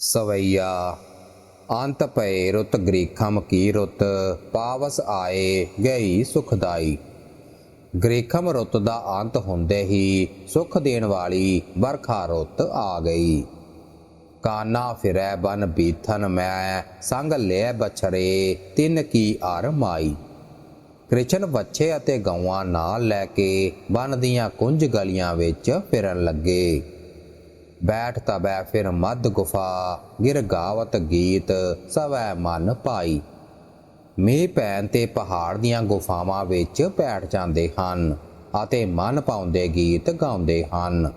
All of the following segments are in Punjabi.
ਸਵਈਆ। ਅੰਤ ਪਏ ਰੁੱਤ ਗ੍ਰੀਖਮ ਕੀ ਰੁੱਤ, ਪਾਵਸ ਆਏ ਗਈ ਸੁਖਦਾਈ। ਗ੍ਰੀਖਮ ਰੁੱਤ ਦਾ ਅੰਤ ਹੁੰਦੇ ਹੀ ਸੁਖ ਦੇਣ ਵਾਲੀ ਵਰਖਾ ਰੁੱਤ ਆ ਗਈ। ਕਾਨਾ ਫਿਰੈ ਬਨ ਬੀਥਨ ਮੈਂ, ਸੰਗ ਲੈ ਬਛਰੇ, ਤਿੰਨ ਕੀ ਅਰ ਮਾਈ। ਕ੍ਰਿਸ਼ਨ ਬੱਚੇ ਅਤੇ ਗਊਆਂ ਨਾਲ ਲੈ ਕੇ ਬਨ ਦੀਆਂ ਕੁੰਜ ਗਲੀਆਂ ਵਿੱਚ ਫਿਰਨ ਲੱਗੇ। ਬੈਠ ਤਬੈ ਫਿਰ ਮਦ ਗੁਫਾ, ਗਿਰ ਗਾਵਤ ਗੀਤ, ਸਵੈ ਮਨ ਪਾਈ। ਮੀਂਹ ਪੈਣ ਤੇ ਪਹਾੜ ਦੀਆਂ ਗੁਫਾਵਾਂ ਵਿੱਚ ਬੈਠ ਜਾਂਦੇ ਹਨ ਅਤੇ ਮਨ ਪਾਉਂਦੇ ਗੀਤ ਗਾਉਂਦੇ ਹਨ।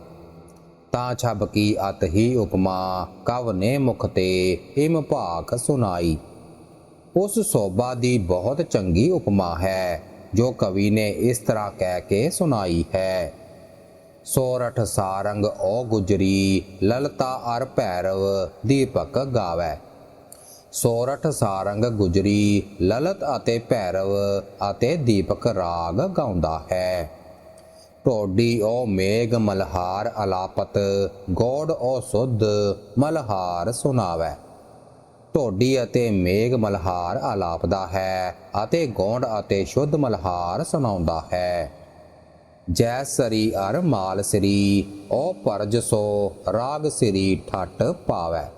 ਤਾਂ ਛਬ ਕੀ ਅਤ ਹੀ ਉਪਮਾ, ਕਵ ਨੇ ਮੁਖ ਤੇ ਹਿਮ ਭਾਖ ਸੁਨਾਈ ਉਸ ਸੋਭਾ ਦੀ ਬਹੁਤ ਚੰਗੀ ਉਪਮਾ ਹੈ, ਜੋ ਕਵੀ ਨੇ ਇਸ ਤਰ੍ਹਾਂ ਕਹਿ ਕੇ ਸੁਣਾਈ ਹੈ। ਸੋਰਠ ਸਾਰੰਗ ਓ ਗੁਜਰੀ, ਲਲਤਾ ਅਰ ਭੈਰਵ ਦੀਪਕ ਗਾਵੇ। ਸੋਰਠ ਸਾਰੰਗ ਗੁਜਰੀ, ਲਲਤ ਅਤੇ ਭੈਰਵ ਅਤੇ ਦੀਪਕ ਰਾਗ ਗਾਉਂਦਾ ਹੈ। ਢੋਡੀ ਓ ਮੇਘ ਮਲਹਾਰ ਅਲਾਪਤ, ਗੋੜ ਓ ਸੁਧ ਮਲਹਾਰ ਸੁਣਾਵੇ। ਢੋਡੀ ਅਤੇ ਮੇਘ ਮਲਹਾਰ ਆਲਾਪਦਾ ਹੈ ਅਤੇ ਗੋਂਡ ਅਤੇ ਸ਼ੁੱਧ ਮਲਹਾਰ ਸੁਣਾਉਂਦਾ ਹੈ। ਜੈ ਸਰੀ ਅਰ ਮਾਲ ਸਰੀ ਓ ਪਰਜ ਸੋ ਰਾਗ ਸਰੀ ਠੱਟ ਪਾਵੈ।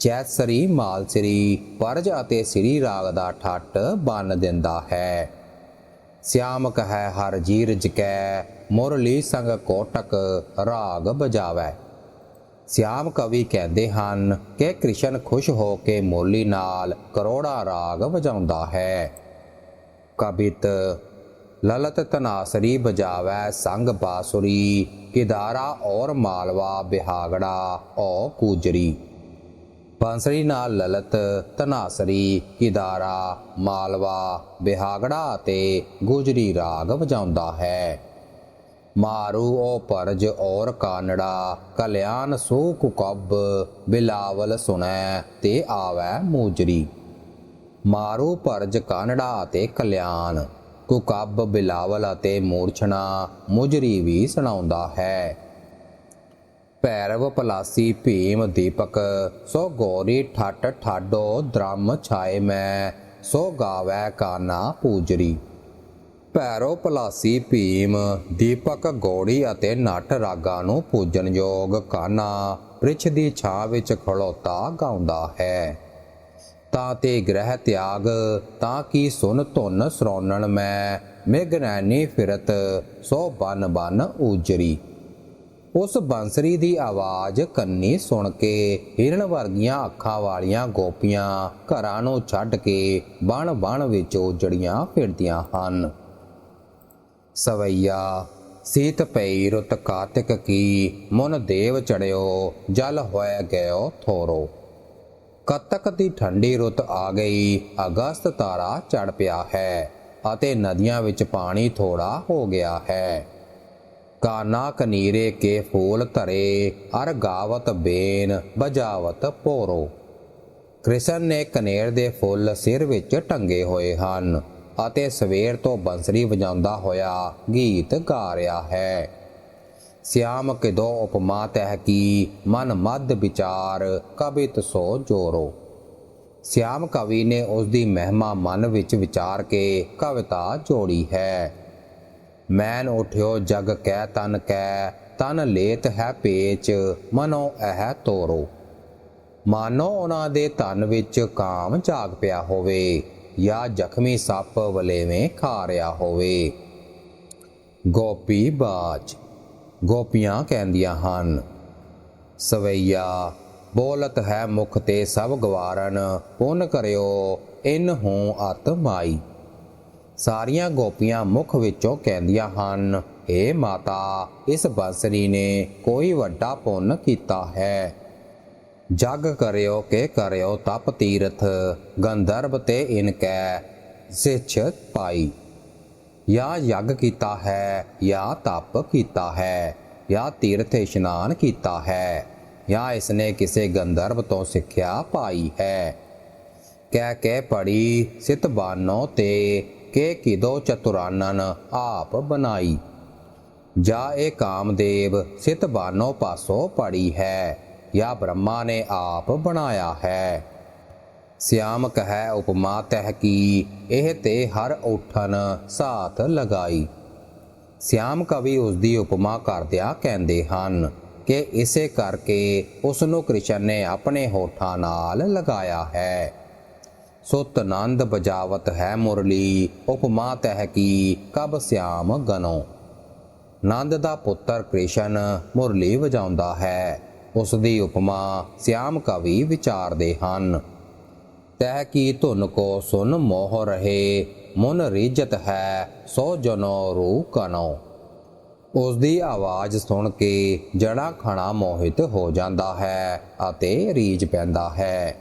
ਜੈ ਸਰੀ ਮਾਲ ਸਰੀ, ਪਰਜ ਅਤੇ ਸਰੀ ਰਾਗ ਦਾ ਠੱਟ ਬੰਨ ਦਿੰਦਾ ਹੈ। ਸਿਆਮ ਕਹੈ ਹਰ ਜੀਰਜ ਕੈ, ਮੁਰਲੀ ਸੰਗ ਕੋਟਕ ਰਾਗ ਬਜਾਵੈ। ਸਿਆਮ ਕਵੀ ਕਹਿੰਦੇ ਹਨ ਕਿ ਕ੍ਰਿਸ਼ਨ ਖੁਸ਼ ਹੋ ਕੇ ਮੋਲੀ ਨਾਲ ਕਰੋੜਾ ਰਾਗ ਵਜਾਉਂਦਾ ਹੈ। ਕਬਿਤ ਲਲਤ ਤਨਾਸਰੀ ਬਜਾਵੈ ਸੰਗ ਬਾਸੁਰੀ, ਕਿਦਾਰਾ ਔਰ ਮਾਲਵਾ ਬਿਹਾਗੜਾ ਓ ਕੂਜਰੀ। ਬਾਂਸਰੀ ਨਾਲ ਲਲਤ ਤਨਾਸਰੀ ਕਿਦਾਰਾ, ਮਾਲਵਾ, ਬਿਹਾਗੜਾ ਅਤੇ ਗੁਜਰੀ ਰਾਗ ਵਜਾਉਂਦਾ ਹੈ। ਮਾਰੂ ਓ ਪਰਜ ਔਰ ਕਾਨੜਾ, ਕਲਿਆਣ ਸੋ ਕੁਕਬ ਬਿਲਾਵਲ ਸੁਣੈ ਤੇ ਆਵੈ ਮੂਜਰੀ। ਮਾਰੂ ਪਰਜ ਕਾਨੜਾ ਅਤੇ ਕਲਿਆਣ ਕੁਕਬ, ਬਿਲਾਵਲ ਅਤੇ ਮੂਰਛਣਾ ਮੁਜਰੀ ਵੀ ਸੁਣਾਉਂਦਾ ਹੈ। ਭੈਰਵ ਪਲਾਸੀ ਭੀਮ ਦੀਪਕ, ਸੋ ਗੋਰੀ ਠੱਟ ਠਾਡੋ ਦ੍ਰਮ ਛਾਏ ਮੈਂ, ਸੋ ਗਾਵੈ ਕਾਨਾ ਪੂਜਰੀ। ਭੈਰੋ ਪਲਾਸੀ ਭੀਮ ਦੀਪਕ ਗੋੜੀ ਅਤੇ ਨਟ ਰਾਗਾਂ ਨੂੰ ਪੂਜਨਯੋਗ ਕਾਨਾ, ਪ੍ਰਿਛ ਦੀ ਛਾਂ ਵਿੱਚ ਖਲੋਤਾ ਗਾਉਂਦਾ ਹੈ। ਤਾਂ ਤੇ ਗ੍ਰਹਿ ਤਿਆਗ, ਤਾਂ ਕੀ ਸੁਨ ਧੁਨ ਸਰੋਣਨ ਮੈਂ ਮੇਘਨੈਣੀ ਫਿਰਤ, ਸੋ ਬਨ ਬਨ ਊਜਰੀ। ਉਸ ਬੰਸਰੀ ਦੀ ਆਵਾਜ਼ ਕੰਨੀ ਸੁਣ ਕੇ ਹਿਰਣ ਵਰਗੀਆਂ ਅੱਖਾਂ ਵਾਲੀਆਂ ਗੋਪੀਆਂ ਘਰਾਂ ਨੂੰ ਛੱਡ ਕੇ ਬਣ ਬਣ ਵਿੱਚ ਉਜੜੀਆਂ ਫਿਰਦੀਆਂ ਹਨ। ਸਵਈਆ, ਸੀਤ ਪਈ ਰੁਤ ਕਾਤਿਕ ਕੀ, ਮਨ ਦੇਵ ਚੜਿਓ, ਜਲ ਹੋਇ ਗਇਓ ਥੋਰੋ। ਕਤਕ ਦੀ ਠੰਡੀ ਰੁੱਤ ਆ ਗਈ। ਅਗਸਤ ਤਾਰਾ ਚੜ ਪਿਆ ਹੈ ਅਤੇ ਨਦੀਆਂ ਵਿੱਚ ਪਾਣੀ ਥੋੜਾ ਹੋ ਗਿਆ ਹੈ। ਕਾਨਾ ਕਨੀਰੇ ਕੇ ਫੂਲ ਧਰੇ, ਅਰ ਗਾਵਤ ਬੇਨ ਬਜਾਵਤ ਪੋਰੋ। ਕ੍ਰਿਸ਼ਨ ਨੇ ਕਨੇਰ ਦੇ ਫੁੱਲ ਸਿਰ ਵਿੱਚ ਟੰਗੇ ਹੋਏ ਹਨ ਅਤੇ ਸਵੇਰ ਤੋਂ ਬੰਸਰੀ ਵਜਾਉਂਦਾ ਹੋਇਆ ਗੀਤ ਗਾ ਰਿਹਾ ਹੈ। ਸਿਆਮ ਕਿਦੋ ਉਪਮਾ ਤਹਿ ਕੀ ਮਨ ਮਦ ਵਿਚਾਰ ਕਬਿਤ ਸੋ ਜੋਰੋ। ਸਿਆਮ ਕਵੀ ਨੇ ਉਸ ਦੀ ਮਹਿਮਾ ਮਨ ਵਿੱਚ ਵਿਚਾਰ ਕੇ ਕਵਿਤਾ ਜੋੜੀ ਹੈ। ਮੈਨ ਉਠਿਓ ਜਗ ਕੈ ਤਨ ਕੈ, ਤਨ ਲੇਤ ਹੈ ਪੇਚ, ਮਨੋ ਇਹ ਤੋਰੋ। ਮਾਨੋ ਉਹਨਾਂ ਦੇ ਤਨ ਵਿੱਚ ਕਾਮ ਜਾਗ ਪਿਆ ਹੋਵੇ, ਜਾਂ ਜ਼ਖਮੀ ਸੱਪ ਵਲੇਵੇਂ ਖਾ ਰਿਹਾ ਹੋਵੇ। ਗੋਪੀ ਬਾਜ ਗੋਪੀਆਂ ਕਹਿੰਦੀਆਂ ਹਨ, ਸਵਈਆ, ਬੋਲਤ ਹੈ ਮੁਖ ਤੇ ਸਭ ਗਵਾਰਨ ਪੁੰਨ ਕਰਿਓ, ਇਨ ਹੂੰ ਅਤ ਮਾਈ। ਸਾਰੀਆਂ ਗੋਪੀਆਂ ਮੁਖ ਵਿੱਚੋਂ ਕਹਿੰਦੀਆਂ ਹਨ ਏ ਮਾਤਾ, ਇਸ ਬੰਸਰੀ ਨੇ ਕੋਈ ਵੱਡਾ ਪੁੰਨ ਕੀਤਾ ਹੈ। ਜਗ ਕਰਿਓ ਕੇ ਕਰਿਓ ਤਪ ਤੀਰਥ, ਗੰਧਰਵ ਤੇ ਇਨਕੈ ਸਿਛ ਪਾਈ। ਜਾਂ ਯੱਗ ਕੀਤਾ ਹੈ ਜਾਂ ਤਪ ਕੀਤਾ ਹੈ ਜਾਂ ਤੀਰਥ ਇਸ਼ਨਾਨ ਕੀਤਾ ਹੈ ਜਾਂ ਇਸਨੇ ਕਿਸੇ ਗੰਧਰਵ ਤੋਂ ਸਿੱਖਿਆ ਪਾਈ ਹੈ। ਕਹਿ ਕੇ ਪੜੀ ਸਿਤ ਬਾਨੋ ਤੇ, ਕੇ ਕਿਦੋ ਚਤੁਰਾਨਨ ਆਪ ਬਣਾਈ। ਜਾ ਇਹ ਕਾਮਦੇਵ ਸਿਤ ਬਾਨੋ ਪਾਸੋਂ ਪੜੀ ਹੈ ਜਾਂ ਬ੍ਰਹਮਾ ਨੇ ਆਪ ਬਣਾਇਆ ਹੈ। ਸਿਆਮਕ ਹੈ ਉਪਮਾ ਤਹਿ ਕੀ, ਇਹ ਤੇ ਹਰ ਉਠਨ ਸਾਥ ਲਗਾਈ। ਸਿਆਮ ਕਵੀ ਉਸ ਦੀ ਉਪਮਾ ਕਰਦਿਆਂ ਕਹਿੰਦੇ ਹਨ ਕਿ ਇਸੇ ਕਰਕੇ ਉਸ ਨੂੰ ਕ੍ਰਿਸ਼ਨ ਨੇ ਆਪਣੇ ਹੋਠਾਂ ਨਾਲ ਲਗਾਇਆ ਹੈ। ਸੁਤ ਆਨੰਦ ਬਜਾਵਤ ਹੈ ਮੁਰਲੀ, ਉਪਮਾ ਤਹਿ ਕੀ, ਕਬ ਸਿਆਮ ਗਨੋ। ਨੰਦ ਦਾ ਪੁੱਤਰ ਕ੍ਰਿਸ਼ਨ ਮੁਰਲੀ ਵਜਾਉਂਦਾ ਹੈ। ਉਸ ਦੀ ਉਪਮਾ ਸਿਆਮ ਕਵੀ ਵਿਚਾਰਦੇ ਹਨ। ਤਹਿ ਕੀ ਧੁਨ ਕੋ ਸੁਨ ਮੋਹ ਰਹੇ, ਮਨ ਰੀਜਤ ਹੈ ਸੋ ਜਨੋ ਰੂ ਕਨੋ ਉਸ ਦੀ ਆਵਾਜ਼ ਸੁਣ ਕੇ ਜੜਾ ਖਣਾ ਮੋਹਿਤ ਹੋ ਜਾਂਦਾ ਹੈ ਅਤੇ ਰੀਝ ਪੈਂਦਾ ਹੈ।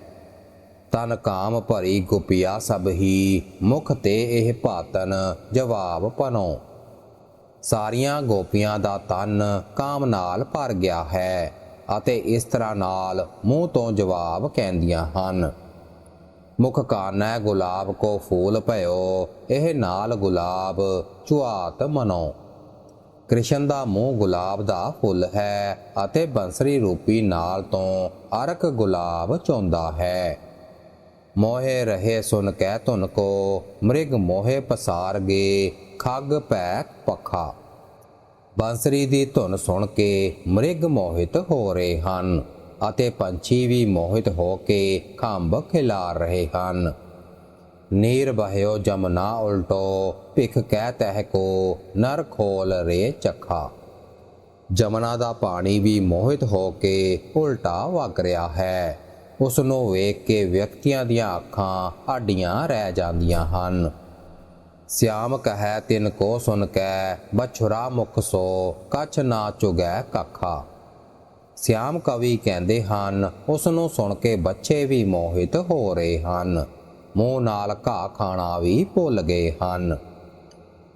ਤਨ ਕਾਮ ਭਰੀ ਗੁਪਿਆ ਸਭ ਹੀ, ਮੁਖ ਤੇ ਇਹ ਭਾਤਨ ਜਵਾਬ ਪਨੋ। ਸਾਰੀਆਂ ਗੋਪੀਆਂ ਦਾ ਤਨ ਕਾਮ ਨਾਲ ਭਰ ਗਿਆ ਹੈ ਅਤੇ ਇਸ ਤਰ੍ਹਾਂ ਨਾਲ ਮੂੰਹ ਤੋਂ ਜਵਾਬ ਕਹਿੰਦੀਆਂ ਹਨ। ਮੁਖ ਕਾਨੈ ਗੁਲਾਬ ਕੋ ਫੂਲ ਭਇਓ, ਇਹ ਨਾਲ ਗੁਲਾਬ ਚੁਆਤ ਮਨੋ। ਕ੍ਰਿਸ਼ਨ ਦਾ ਮੂੰਹ ਗੁਲਾਬ ਦਾ ਫੁੱਲ ਹੈ ਅਤੇ ਬੰਸਰੀ ਰੂਪੀ ਨਾਲ ਤੋਂ ਅਰਕ ਗੁਲਾਬ ਚੋਂਦਾ ਹੈ। ਮੋਹੇ ਰਹੇ ਸੁਨ ਕਹਿ ਧੁਨ ਕੋ, ਮ੍ਰਿਗ ਮੋਹੇ ਪਸਾਰ ਗੇ, ਖੱਗ ਪੈ ਪਖਾ। ਬੰਸਰੀ ਦੀ ਧੁਨ ਸੁਣ ਕੇ ਮ੍ਰਿਗ ਮੋਹਿਤ ਹੋ ਰਹੇ ਹਨ। ਅਤੇ ਪੰਛੀ ਵੀ ਮੋਹਿਤ ਹੋ ਕੇ ਖੰਭ ਖਿਲਾਰ ਰਹੇ ਹਨ। ਨੀਰ ਬਹਿਓ ਜਮਨਾ ਉਲਟੋ, ਭਿਖ ਕਹਿ ਤਹਿ ਕੋ, ਨਰ ਖੋਲ ਰੇ ਚੱਖਾ। ਜਮਨਾ ਦਾ ਪਾਣੀ ਵੀ ਮੋਹਿਤ ਹੋ ਕੇ ਉਲਟਾ ਵਗ ਰਿਹਾ ਹੈ। ਉਸ ਨੂੰ ਵੇਖ ਕੇ ਵਿਅਕਤੀਆਂ ਦੀਆਂ ਅੱਖਾਂ ਆਡੀਆਂ ਰਹਿ ਜਾਂਦੀਆਂ ਹਨ। ਸਿਆਮ ਕਹੈ ਤਿਨ ਕੋ ਸੁਨ ਕੈ, ਬਛੁਰਾ ਮੁਖ ਸੋ, ਕਛ ਨਾ ਚੁਗੈ ਕੱਖਾ। ਸਿਆਮ ਕਵੀ ਕਹਿੰਦੇ ਹਨ ਉਸ ਨੂੰ ਸੁਣ ਕੇ ਬੱਚੇ ਵੀ ਮੋਹਿਤ ਹੋ ਰਹੇ ਹਨ। ਮੂੰਹ ਨਾਲ ਘਾਹ ਖਾਣਾ ਵੀ ਭੁੱਲ ਗਏ ਹਨ।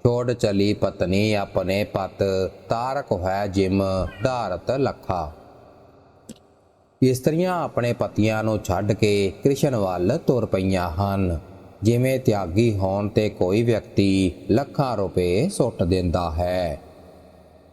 ਛੋੜ ਚਲੀ ਪਤਨੀ ਆਪਣੇ ਪਤ, ਤਾਰਕ ਹੈ ਜਿਮ, ਧਾਰਤ ਲਖਾ। ਇਸਤਰੀਆਂ ਆਪਣੇ ਪਤੀਆਂ ਨੂੰ ਛੱਡ ਕੇ ਕ੍ਰਿਸ਼ਨ ਵੱਲ ਤੁਰ ਪਈਆਂ ਹਨ। ਜਿਵੇਂ ਤਿਆਗੀ ਹੋਣ ਤੇ ਕੋਈ ਵਿਅਕਤੀ ਲੱਖਾਂ ਰੁਪਏ ਸੁੱਟ ਦਿੰਦਾ ਹੈ।